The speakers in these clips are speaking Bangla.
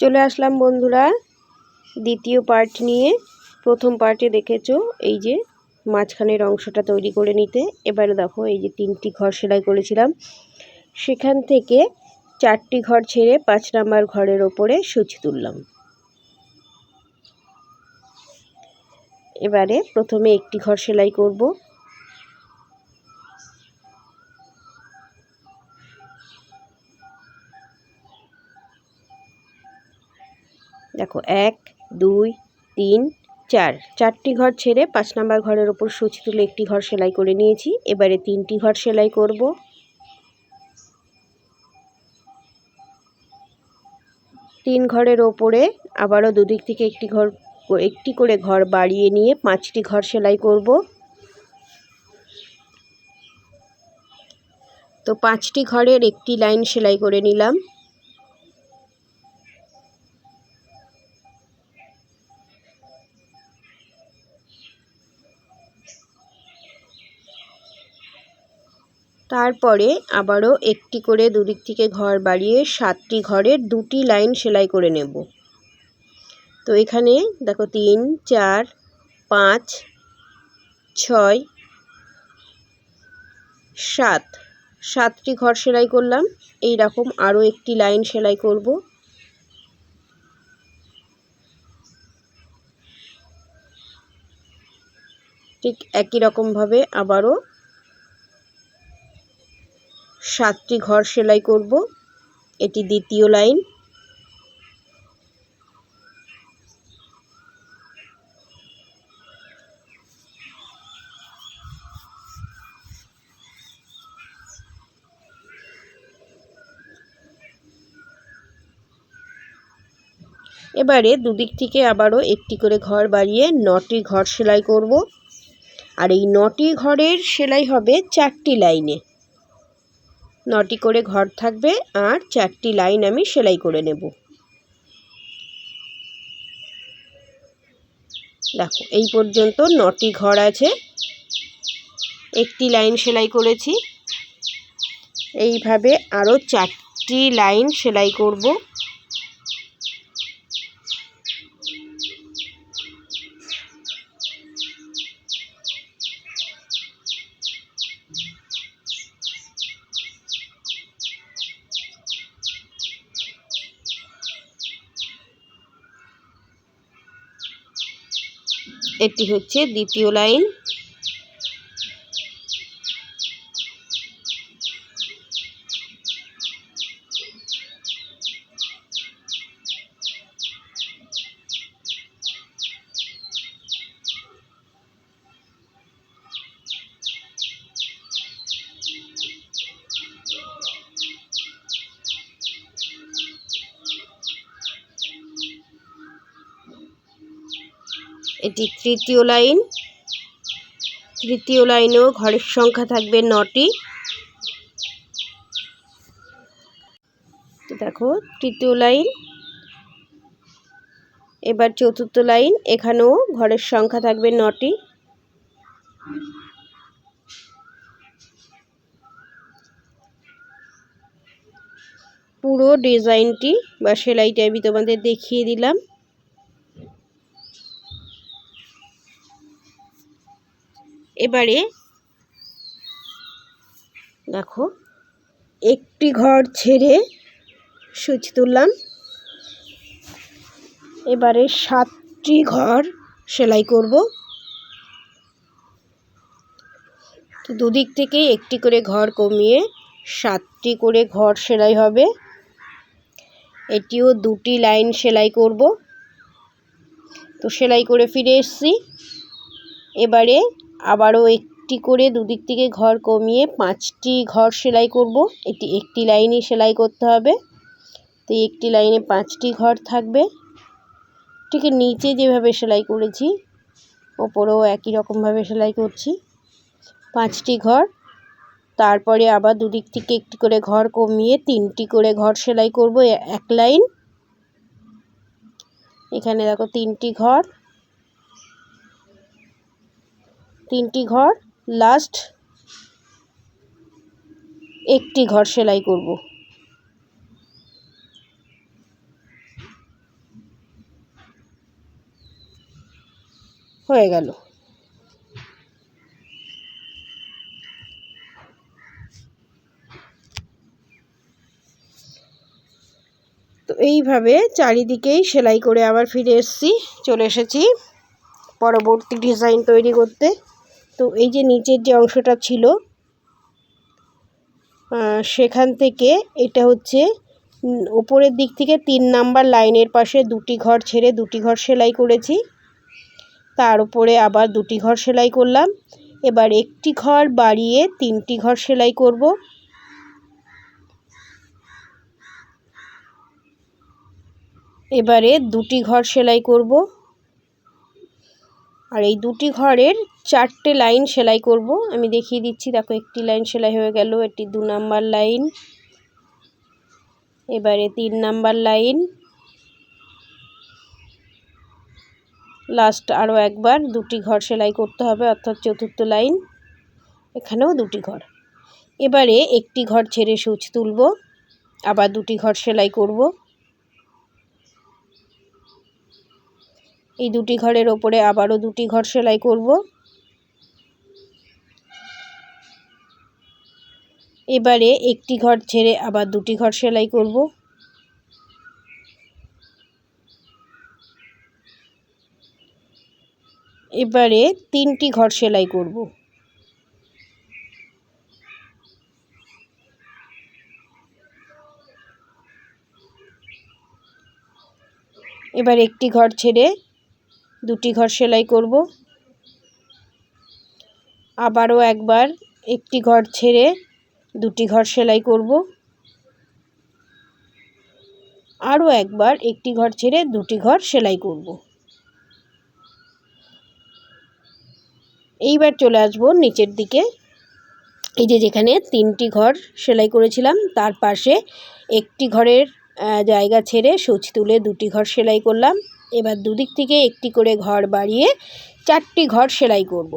চলে আসলাম বন্ধুরা, দ্বিতীয় পার্ট নিয়ে। প্রথম পার্টে দেখেছ এই যে মাঝখানের অংশটা তৈরি করে নিতে। এবারে দেখো এই যে তিনটি ঘর সেলাই করেছিলাম। সেখান থেকে চারটি ঘর ছেড়ে পাঁচ নাম্বার ঘরের ওপরে সুচ তুললাম। এবারে প্রথমে একটি ঘর সেলাই করব। দেখো, এক, দুই, তিন, চার। চারটি ঘর ছেড়ে পাঁচ নাম্বার ঘরের ওপর সুচ তুলে একটি ঘর সেলাই করে নিয়েছি। এবারে তিনটি ঘর সেলাই করব। তিন ঘরের ওপরে আবারও দুদিক থেকে একটি ঘর, একটি করে ঘর বাড়িয়ে নিয়ে পাঁচটি ঘর সেলাই করব। তো পাঁচটি ঘরের একটি লাইন সেলাই করে নিলাম। তারপরে আবারও একটি করে দুদিক থেকে ঘর বাড়িয়ে সাতটি ঘরের দুটি লাইন সেলাই করে নেব। তো এখানে দেখো তিন, চার, পাঁচ, ছয়, সাত। সাতটি ঘর সেলাই করলাম। এই রকম আরও একটি লাইন সেলাই করব। ঠিক একই রকমভাবে আবারও সাতটি ঘর সেলাই করব। এটি দ্বিতীয় লাইন। এবারে দুদিক থেকে আবারও একটি করে ঘর বাড়িয়ে নটি ঘর সেলাই করব। আর এই নটি ঘরের সেলাই হবে চারটি লাইনে। নটি করে ঘর থাকবে আর চারটি লাইন আমি সেলাই করে নেব। দেখো, এই পর্যন্ত নটি ঘর আছে। একটি লাইন সেলাই করেছি। এইভাবে আরও চারটি লাইন সেলাই করব। এটি হচ্ছে দ্বিতীয় লাইন। এটি তৃতীয় লাইন। তৃতীয় লাইনেও ঘরের সংখ্যা থাকবে নটি। দেখো, তৃতীয় লাইন। এবার চতুর্থ লাইন, এখানেও ঘরের সংখ্যা থাকবে নটি। পুরো ডিজাইনটি বা সেলাইটা আমি তোমাদের দেখিয়ে দিলাম। এবারে দেখো, একটি ঘর ছেড়ে সুচ তুললাম। এবারে সাতটি ঘর সেলাই করব। দুদিক থেকে একটি করে ঘর কমিয়ে সাতটি করে ঘর সেলাই হবে। এটিও দুটি লাইন সেলাই করব। তো সেলাই করে ফিরে এসছি। এবারে আবারও একটি করে দুদিক থেকে ঘর কমিয়ে পাঁচটি ঘর সেলাই করব। এটি একটি লাইনই সেলাই করতে হবে। তো একটি লাইনে পাঁচটি ঘর থাকবে। ঠিক নিচে যেভাবে সেলাই করেছি, ওপরেও একই রকমভাবে সেলাই করছি। পাঁচটি ঘর, তারপরে আবার দুদিক থেকে একটি করে ঘর কমিয়ে তিনটি করে ঘর সেলাই করব। এক লাইন। এখানে দেখো তিনটি ঘর। তিনটি ঘর লাস্ট একটি ঘর সেলাই করব। হয়ে গেল। তো এইভাবে চারিদিকেই সেলাই করে আবার ফিরে এসেছি, চলে এসেছি। পরবর্তী ডিজাইন তৈরি করতে। তো এই যে নিচের যে অংশটা ছিল সেখান থেকে এটা হচ্ছে ওপরের দিক থেকে তিন নাম্বার লাইনের পাশে দুটি ঘর ছেড়ে দুটি ঘর সেলাই করেছি। তার উপরে আবার দুটি ঘর সেলাই করলাম। এবার একটি ঘর বাড়িয়ে তিনটি ঘর সেলাই করব। এবারে দুটি ঘর সেলাই করব। আর এই দুটি ঘরের চারটে লাইন সেলাই করব। আমি দেখিয়ে দিচ্ছি, দেখো একটি লাইন সেলাই হয়ে গেল এটি দু নাম্বার লাইন, এবারে তিন নাম্বার লাইন, লাস্ট আরও একবার দুটি ঘর সেলাই করতে হবে, অর্থাৎ চতুর্থ লাইন, এখানেও দুটি ঘর। এবারে একটি ঘর ছেড়ে সুচ তুলব, আবার দুটি ঘর সেলাই করব। এই দুটি ঘরের ওপরে আবারও দুটি ঘর সেলাই করব। এবারে একটি ঘর ছেড়ে আবার দুটি ঘর সেলাই করব। এবারে তিনটি ঘর সেলাই করব। এবার একটি ঘর ছেড়ে দুটি ঘর সেলাই করব। আবারও একবার একটি ঘর ছেড়ে দুটি ঘর সেলাই করব। আরও একবার একটি ঘর ছেড়ে দুটি ঘর সেলাই করব। এইবার চলে আসব নিচের দিকে। এই যে যেখানে তিনটি ঘর সেলাই করেছিলাম, তার পাশে একটি ঘরের জায়গা ছেড়ে সুচ তুলে দুটি ঘর সেলাই করলাম। এবার দুদিক থেকে একটি করে ঘর বাড়িয়ে চারটি ঘর সেলাই করব।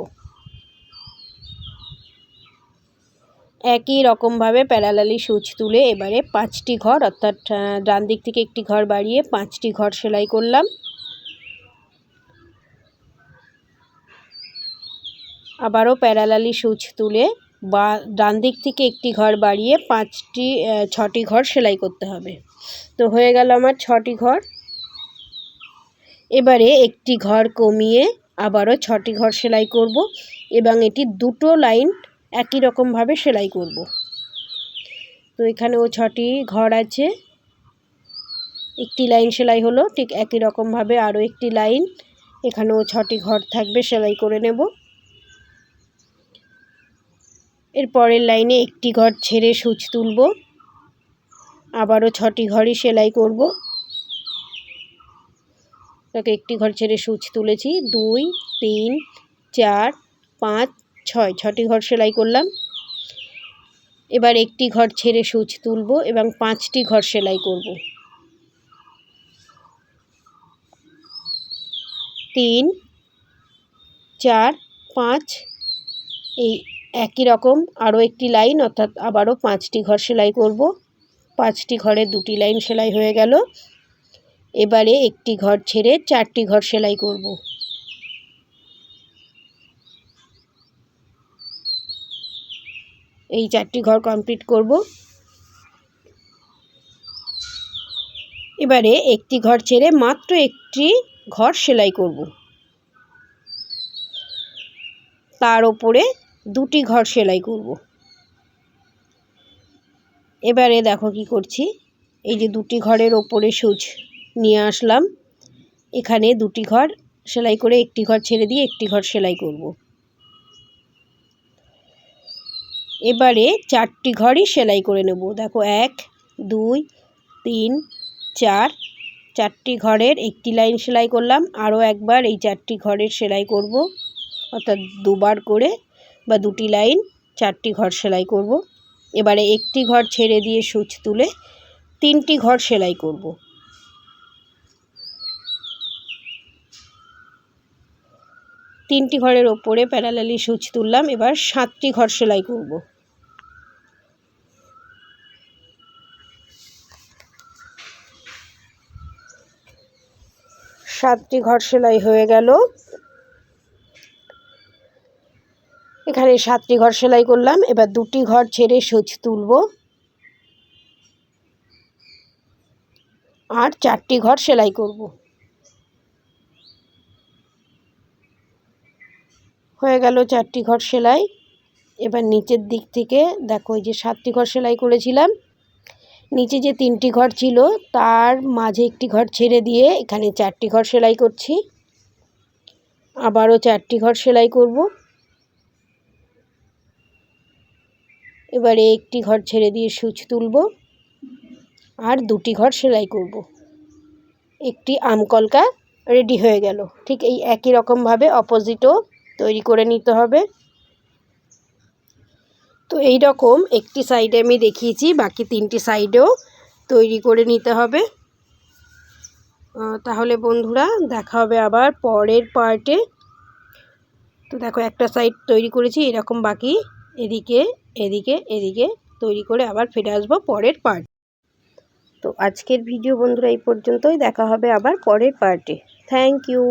একই রকমভাবে প্যারালালি সুচ তুলে এবারে পাঁচটি ঘর, অর্থাৎ ডান দিক থেকে একটি ঘর বাড়িয়ে পাঁচটি ঘর সেলাই করলাম। আবারও প্যারালালি সুচ তুলে বা ডান দিক থেকে একটি ঘর বাড়িয়ে পাঁচটি ছটি ঘর সেলাই করতে হবে। তো হয়ে গেল আমার ছটি ঘর। এবারে একটি ঘর কমিয়ে আবারও ছটি ঘর সেলাই করব এবং এটি দুটো লাইন একই রকমভাবে সেলাই করব। তো এখানেও ছটি ঘর আছে। একটি লাইন সেলাই হলো, ঠিক একই রকমভাবে আরও একটি লাইন। এখানেও ছটি ঘর থাকবে, সেলাই করে নেব। এর পরের লাইনে একটি ঘর ছেড়ে সুচ তুলব। আবারও ছটি ঘরই সেলাই করব। তাকে একটি ঘর ছেড়ে সুচ তুলেছি। দুই, তিন, চার, পাঁচ, ছয়। ছটি ঘর সেলাই করলাম। এবার একটি ঘর ছেড়ে সুচ তুলব এবং পাঁচটি ঘর সেলাই করব। তিন, চার, পাঁচ, এই একই রকম আরও একটি লাইন, অর্থাৎ আবারও পাঁচটি ঘর সেলাই করব। পাঁচটি ঘরে দুটি লাইন সেলাই হয়ে গেল। এবারে একটি ঘর ছেড়ে চারটি ঘর সেলাই করব। এই চারটি ঘর কমপ্লিট করব। এবারে একটি ঘর ছেড়ে মাত্র একটি ঘর সেলাই করব। তার ওপরে দুটি ঘর সেলাই করব। এবারে দেখো কি করছি। এই যে দুটি ঘরের ওপরে সুচ। নিয়ে আসলাম। এখানে দুটি ঘর, সেলাই করে একটি ঘর ছেড়ে দিয়ে একটি ঘর সেলাই করব। এবারে চারটি ঘরই সেলাই করে নেব। দেখো, এক, দুই, তিন, চার, চারটি ঘরের একটি লাইন সেলাই করলাম। আরও একবার এই চারটি ঘরের সেলাই করব। অর্থাৎ দুবার করে বা দুটি লাইন চারটি ঘর সেলাই করব। এবারে একটি ঘর ছেড়ে দিয়ে সুচ তুলে তিনটি ঘর সেলাই করব। তিনটি ঘরের ওপরে প্যারালালি সুচ তুললাম, এবার সাতটি ঘর সেলাই করব। সাতটি ঘর সেলাই হয়ে গেল। এখানে সাতটি ঘর সেলাই করলাম, এবার দুটি ঘর ছেড়ে সুচ তুলব। আর চারটি ঘর সেলাই করব। হয়ে গেল চারটি ঘর সেলাই। এবার নিচের দিক থেকে দেখো ওই যে সাতটি ঘর সেলাই করেছিলাম। নিচে যে তিনটি ঘর ছিল, তার মাঝে একটি ঘর ছেড়ে দিয়ে এখানে চারটি ঘর সেলাই করছি। আবারও চারটি ঘর সেলাই করব। এবারে একটি ঘর ছেড়ে দিয়ে সুচ তুলব আর দুটি ঘর সেলাই করব। একটি আমকলকা রেডি হয়ে গেল। ঠিক এই একই রকমভাবে অপোজিটও তৈরি করে নিতে হবে। তো এই রকম একটি সাইডে আমি দেখিয়েছি, বাকি তিনটি সাইডেও তৈরি করে নিতে হবে। তাহলে বন্ধুরা দেখা হবে আবার পরের পার্টে। তো দেখো একটা সাইড তৈরি করেছি, এরকম বাকি, এদিকে এদিকে এদিকে তৈরি করে আবার ফিরে আসব পরের পার্ট। তো আজকের ভিডিও বন্ধুরা এই পর্যন্তই, দেখা হবে আবার পরের পার্টে। Thank you.